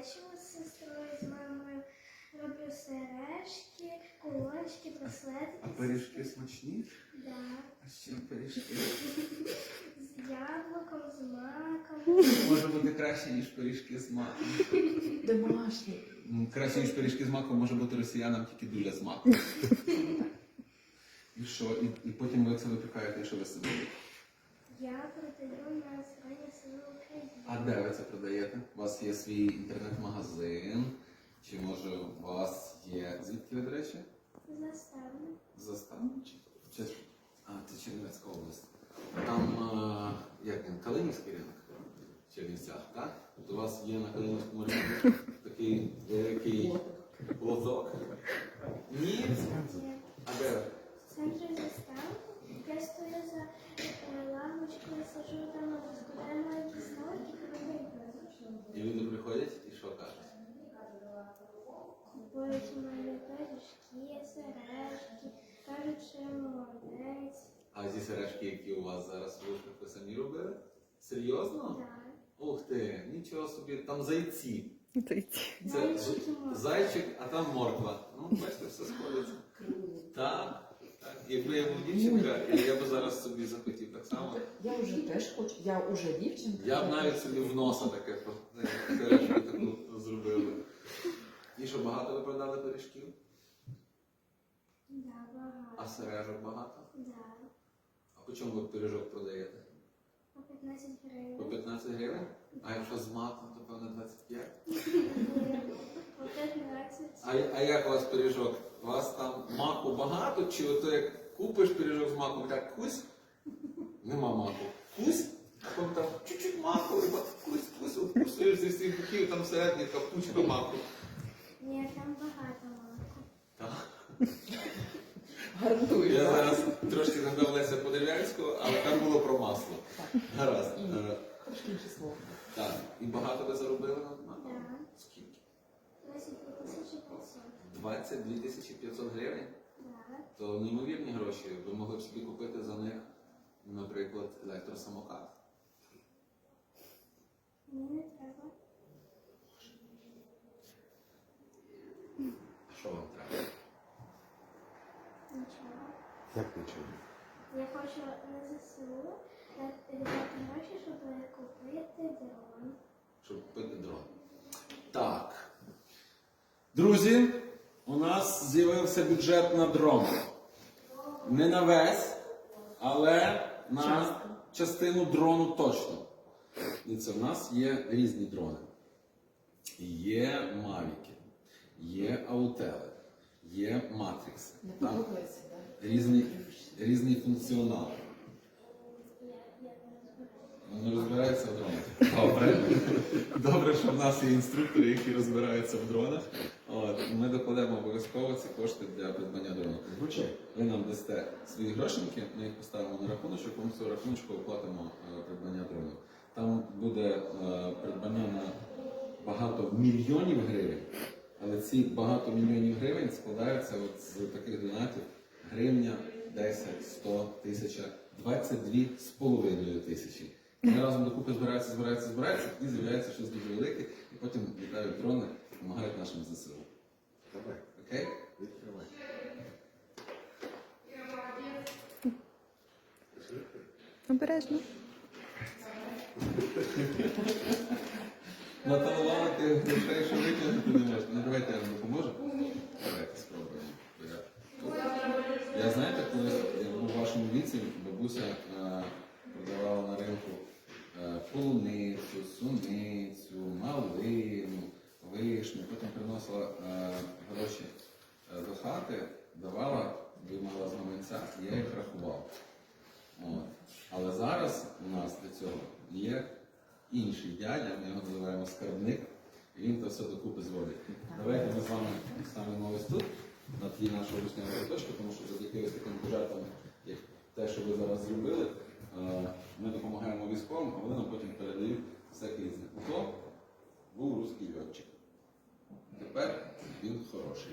печиво з сестрою, з мамою. Роблю сережки, кулончики, браслетики. А пиріжки смачні? Да. А з чим пиріжки? З яблуком, з маком. Може бути краще, ніж пиріжки з маком. Домашні. Краще, ніж пиріжки з маком, може бути росіянам тільки дуля з маком. І що? І, і потім ви це випікаєте, і що ви робите? Я продаю на де ви це продаєте? У вас є свій інтернет-магазин? Чи може у вас є. Звідки ви, до речі? Заставлю. Застави? Чи, чи... А, це Чернівецька область. Там, а, як він, Калинівський ринок в Чернівцях, так? Тобто у вас є на Калинівському ринку такий великий лоток? Ні? А де? ви? В центрі заставки. Я стою за е, лавочкою, сижу там, розкладаю маленькі столики. І люди приходять і що кажуть? Купують у мене пиріжки, сережки, кажуть, що я молодець. А ці сережки, які у вас зараз в ушках, ви самі робили? Серйозно? Так. Ух ти, нічого собі, там зайці. Це Це Зайчик зайчик, а там морква. Ну, бачите, все сходиться. Так. Якби я був дівчинка, я б зараз собі захотів так само. Я вже теж хочу. Я вже дівчинка. Я б навіть собі в носа таке таку зробив. І що, багато ви продали пиріжків? Да, А багато. сережок багато? Да. А по чому ви пиріжок продаєте? По 15 По гривень. 15 гривень? А якщо з маком, то певно 25? По 15. А, а як у вас пиріжок? У вас там маку багато, чи ото як купиш пиріжок з маком, так кусь? Нема маку. Кусь, а потім там чуть-чуть маку, і кусь, кусь, вкусуєш зі всіх боків, там всередині капучка маку. Ні, там багато маку. Так. Гарантую. Я зараз І багато ви заробили на? Да. Скільки? 22 тисячі 500. 22 тисячі 500 гривень? Да. То неймовірні гроші. Ви могли б собі купити за них, наприклад, електросамокат. Мені не треба. Що вам треба? Нічого. Як нічого? Я хочу на ЗСУ дати віддати гроші, щоб купити дрон. Щоб купити дрон. Так. Друзі, у нас з'явився бюджет на дрон. Не на весь, але на Частину. частину дрону точно. І це в нас є різні дрони. Є мавіки, є аутели, є матрикси. Там різний, різний функціонал. Я, Добре. Добре, що в нас є інструктори, які розбираються в дронах. От, ми докладемо обов'язково ці кошти для придбання дрону. Ви нам дасте свої грошеньки, ми їх поставимо на рахуночок, ми цього рахуночку оплатимо е, придбання дрону. Там буде е, придбання на багато мільйонів гривень, але ці багато мільйонів гривень складаються от з таких донатів гривня, 10, 100, 1000, 22 з половиною тисячі. Вони разом докупи збираються, збираються, збираються, і з'являється щось дуже велике, і потім літають дрони, допомагають нашим ЗСУ. Давай, Окей? відкривай. Обережно. Наталувати грошей, що витягнути не можна. Ну давайте я вам допоможу. Давайте спробуємо. Я- Я знаєте, коли я був у вашому віці, бабуся е, продавала на ринку полуницю, суницю, малину, вишню, потім приносила е, гроші е, до хати, давала, виймала з і я їх рахував. От. Але зараз у нас для цього є інший дядя, ми його називаємо скарбник, і він це все докупи зводить. Давайте ми з вами ставимо ось тут, на тлі нашого ручного листочку, тому що завдяки таким бюджетам, як те, що ви зараз зробили, ми допомагаємо військовим, а вони нам потім передають всяке різне. Ото був русський льотчик. Тепер він хороший.